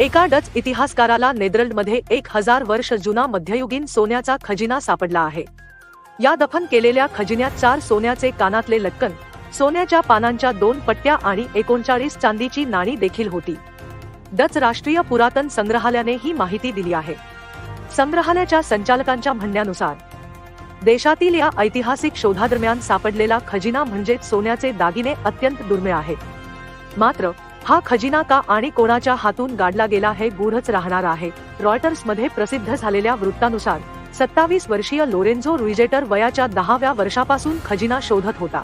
एका डच इतिहासकाराला नेदरलंडमध्ये एक हजार वर्ष जुना मध्ययुगीन सोन्याचा खजिना सापडला आहे. या दफन केलेल्या खजिन्यात चार सोन्याचे कानातले लटकन सोन्याच्या पानांच्या दोन पट्ट्या आणि एकोणचाळीस चांदीची नाणी देखील होती. डच राष्ट्रीय पुरातन संग्रहालयाने ही माहिती दिली आहे. संग्रहालयाच्या संचालकांच्या म्हणण्यानुसार देशातील या ऐतिहासिक शोधादरम्यान सापडलेला खजिना म्हणजेच सोन्याचे दागिने अत्यंत दुर्मिळ आहेत मात्र हा खजिना का आणि कोणाच्या हातून गाडला गेला हे गूढच राहणार आहे. रॉयटर्समध्ये प्रसिद्ध झालेल्या वृत्तानुसार सत्तावीस वर्षीय लोरेन्झो रुइजेटर वयाच्या दहाव्या वर्षापासून खजिना शोधत होता.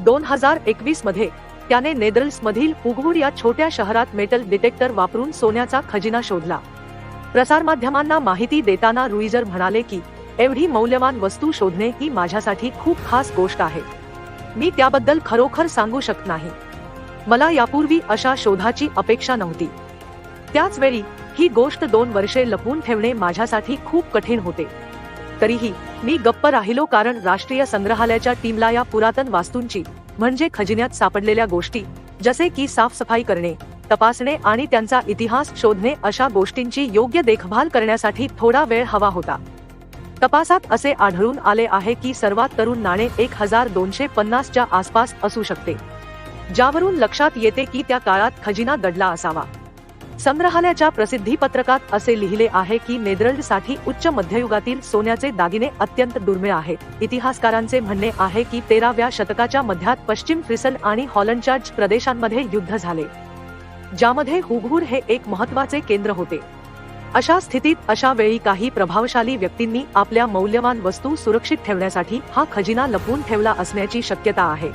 दोन हजार एकवीसमध्ये त्याने नेदरल्स मधील या छोट्या शहरात मेटल डिटेक्टर वापरून सोन्याचा खजिना शोधला. प्रसारमाध्यमांना माहिती देताना रुईजर म्हणाले की एवढी मौल्यवान वस्तू शोधणे ही माझ्यासाठी खूप खास गोष्ट आहे. मी त्याबद्दल खरोखर सांगू शकत नाही. मला यापूर्वी अशा शोधाची अपेक्षा नव्हती. त्याच वेळी ही गोष्ट दोन वर्षे लपवून ठेवणे माझ्यासाठी खूप कठीण होते. तरीही मी गप्प राहिलो कारण राष्ट्रीय संग्रहालयाच्या टीमला या पुरातन वास्तूंची म्हणजे खजिन्यात सापडलेल्या गोष्टी जसे की साफसफाई करणे तपासणे आणि त्यांचा इतिहास शोधणे अशा गोष्टींची योग्य देखभाल करण्यासाठी थोडा वेळ हवा होता. तपासात असे आढळून आले आहे की सर्वात तरुण नाणे एक हजार दोनशे पन्नासच्या आसपास असू शकते. ज्यावरून लक्षात येते की त्या काळात खजिना दडला असावा. संग्रहालयाच्या प्रसिद्धी पत्रकात असे लिहिले आहे की नेदरलँडसाठी उच्च मध्ययुगातील सोन्याचे दागिने अत्यंत दुर्मिळ आहेत. इतिहासकारांचे म्हणणे आहे की तेराव्या शतकाच्या मध्यात पश्चिम फ्रिसन आणि हॉलंडच्या प्रदेशांमध्ये युद्ध झाले ज्यामध्ये हुगहुर हे एक महत्त्वाचे केंद्र होते. अशा स्थितीत अशा वेळी काही प्रभावशाली व्यक्तींनी आपल्या मौल्यवान वस्तू सुरक्षित ठेवण्यासाठी हा खजिना लपवून ठेवला असण्याची शक्यता आहे.